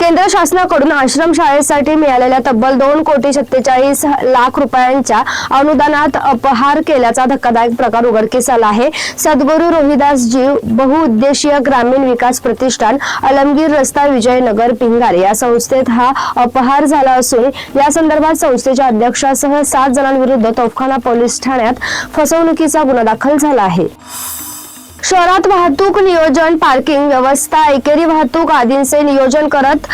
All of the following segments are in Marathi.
केंद्र शासनाकडून आश्रम शाळेसाठी मिळालेल्या तब्बल दोन कोटी सत्तेचाळीस लाख रुपयांच्या अनुदानात अपहार केल्याचा धक्कादायक प्रकार उघडकीस आला आहे. सद्गुरू रोहिदासजी बहुउद्देशीय ग्रामीण विकास प्रतिष्ठान अलमगीर रस्ता विजयनगर पिंगार या संस्थेत हा अपहार झाला असून या संदर्भात संस्थेच्या अध्यक्षासह सात जणांविरुद्ध तोफखाना पोलीस ठाण्यात फसवणुकीचा गुन्हा दाखल झाला आहे. शहरात वाहतूक नियोजन पार्किंग व्यवस्था एकेरी वाहतूक आदींचे नियोजन करत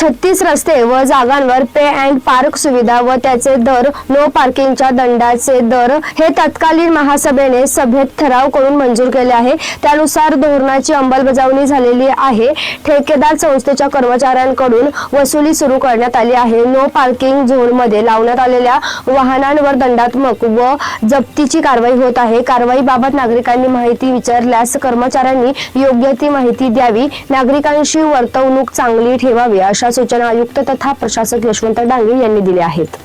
छत्तीस रस्ते व जागांवर पे अँड पार्क सुविधा व त्याचे दर नो पार्किंगच्या दंडाचे दर हे तत्कालीन महासभेने सभेत ठराव करून मंजूर केले आहे. त्यानुसार धोरणाची अंमलबजावणी झालेली आहे. ठेकेदार संस्थेच्या कर्मचाऱ्यांकडून वसुली सुरू करण्यात आली आहे. नो पार्किंग झोनमध्ये लावण्यात आलेल्या वाहनांवर दंडात्मक व जप्तीची कारवाई होत आहे. कारवाईबाबत नागरिकांनी माहिती विचारली असल्यास कर्मचाऱ्यांनी योग्य ती माहिती द्यावी. नागरिकांशी वर्तवणूक चांगली ठेवावी अशा सूचना आयुक्त तथा प्रशासक यशवंत डांगे यांनी दिल्या आहेत.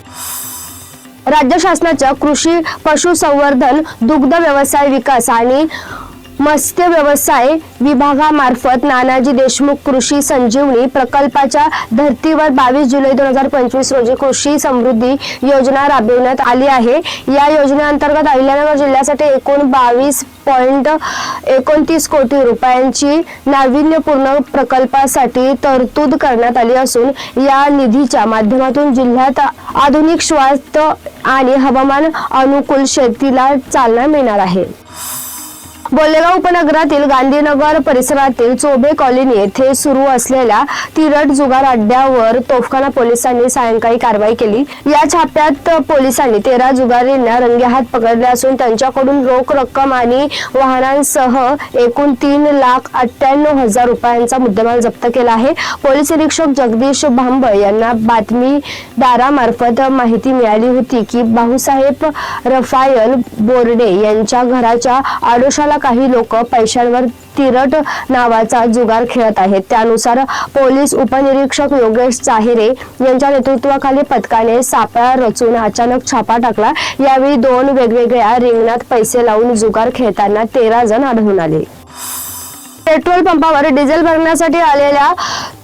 राज्य शासनाच्या कृषी पशुसंवर्धन दुग्ध व्यवसाय विकास आणि मत्स्य व्यवसाय विभागामार्फत नानाजी देशमुख कृषी संजीवनी प्रकल्पाच्या धर्तीवर बावीस जुलै दोन हजार पंचवीस रोजी कृषी समृद्धी योजना राबविण्यात आली आहे. या योजनेअंतर्गत अहिल्यानगर जिल्ह्यासाठी एकूण बावीस पॉईंट एकोणतीस कोटी रुपयांची नाविन्यपूर्ण प्रकल्पासाठी तरतूद करण्यात आली असून या निधीच्या माध्यमातून जिल्ह्यात आधुनिक स्वास्थ्य आणि हवामान अनुकूल शेतीला चालना मिळणार आहे. बोलेगाव उपनगरातील गांधीनगर परिसरातील चोबे कॉलनी येथे सुरू असलेल्या तिरट जुगार अड्ड्यावर तोफखाना पोलिसांनी सायंकाळी कारवाई केली. या छाप्यात पोलिसांनी तेरा जुगारींना रंगेहात पकडले असून त्यांच्याकडून रोख रक्कम आणि वाहनांसह एकूण तीन लाख अठ्ठ्याण्णव हजार रुपयांचा मुद्देमाल जप्त केला आहे. पोलीस निरीक्षक जगदीश भांबळ यांना बातमीदारामार्फत माहिती मिळाली होती की भाऊसाहेब रफायल बोर्डे यांच्या घराच्या आडोशाला काही लोक पैशांवर तिरट नावाचा जुगार खेळत आहेत. त्यानुसार पोलीस उपनिरीक्षक योगेश चाहिरे यांच्या नेतृत्वाखाली पथकाने सापळा रचून अचानक छापा टाकला. यावेळी दोन वेगवेगळ्या रिंगणात पैसे लावून जुगार खेळताना तेरा जण आढळून आले. पेट्रोल पंपावर डिझेल भरण्यासाठी आलेल्या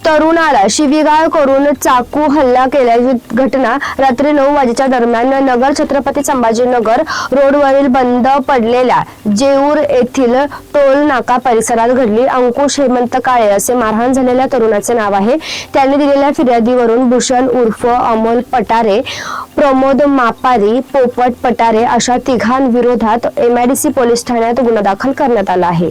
तरुणाला शिवीगाळ करून चाकू हल्ला केल्याची घटना रात्री नऊ वाजेच्या दरम्यान नगर छत्रपती संभाजीनगर रोडवरील बंद पडलेल्या जेऊर येथील टोल नाका परिसरात घडली. अंकुश हेमंत काळे असे मारहाण झालेल्या तरुणाचे नाव आहे. त्याने दिलेल्या फिर्यादीवरून भूषण उर्फ अमोल पटारे प्रमोद मापारी पोपट पटारे अशा तिघांविरोधात एमआयडीसी पोलीस ठाण्यात गुन्हा दाखल करण्यात आला आहे.